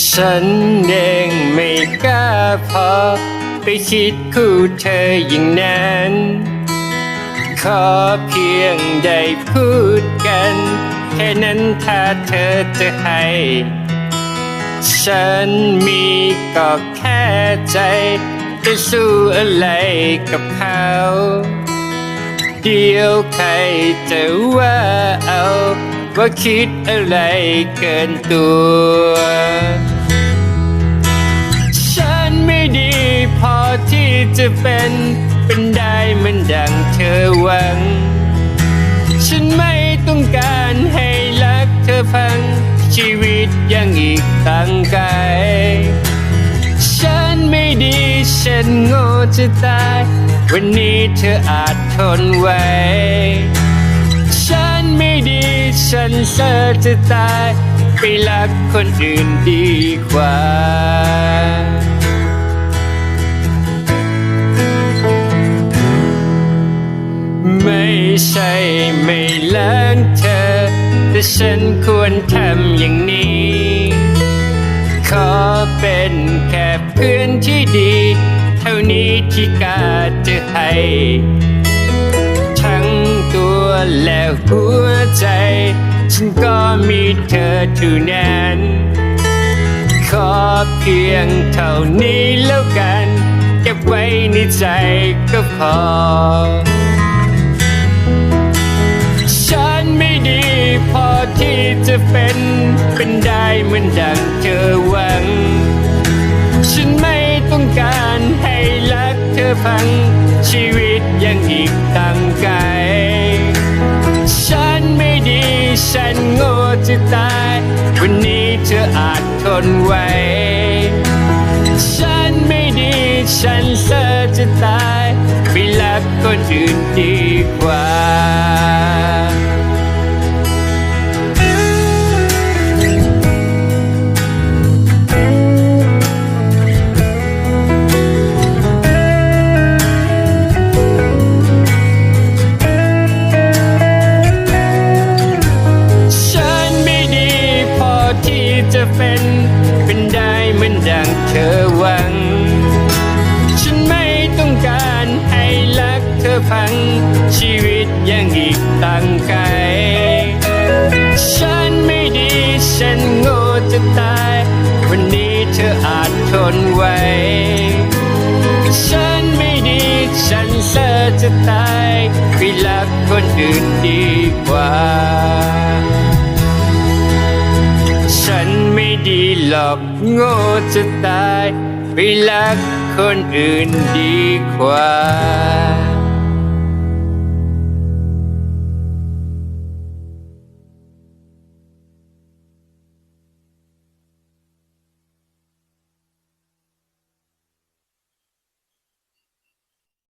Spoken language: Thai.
ฉันเองไม่กล้าพอ ไปคิดคู่เธออย่างนั้น ขอเพียงได้พูดกัน แค่นั้นถ้าเธอจะให้ ฉันมีก็แค่ใจ จะสู้อะไรกับเขา เดียวใครจะว่า ว่าคิดอะไรเกินตัว ฉันไม่ดีพอที่จะเป็นเป็นได้เหมันดังเธอหวัง ฉันไม่ต้องการให้รักเธอพัง ชีวิตยังอีกตั้งไกลฉันไม่ดีฉันโง่จะตาย วันนี้เธออาจทนไหวฉันไม่ดี ฉันเสียจะตาย ไปรักคนอื่นดีกว่า ไม่ใช่ไม่เล้างเธอ แต่ฉันควรทำอย่างนี้ ขอเป็นแค่เพื่อนที่ดี เท่านี้ที่กาจะให้ และหัวใจ ฉันก็มีเธอเท่านั้น ขอเพียงเท่านี้แล้วกัน เก็บไว้ในใจก็พอ ฉันไม่ดีพอที่จะเป็นเป็นได้เหมือนดังเธอหวัง ฉันไม่ต้องการให้รักเธอพังชีวิตยังอีกตั้ง จะตายวันนี้เธออาจทนไหวฉันไม่ดี ฉันเสียจะตายไปรักคนอื่นดีกว่า เป็น เป็นได้เหมือนดังเธอหวัง ฉันไม่ต้องการให้รักเธอพัง ชีวิตยังอีกตั้งไกล ฉันไม่ดีฉันโง่จะตาย วันนี้เธออาจทนไหวฉันไม่ดี ฉันเสียจะตายไปรักคนอื่นดีกว่า หลอกโง่จะตาย ไปรักคนอื่นดีกว่า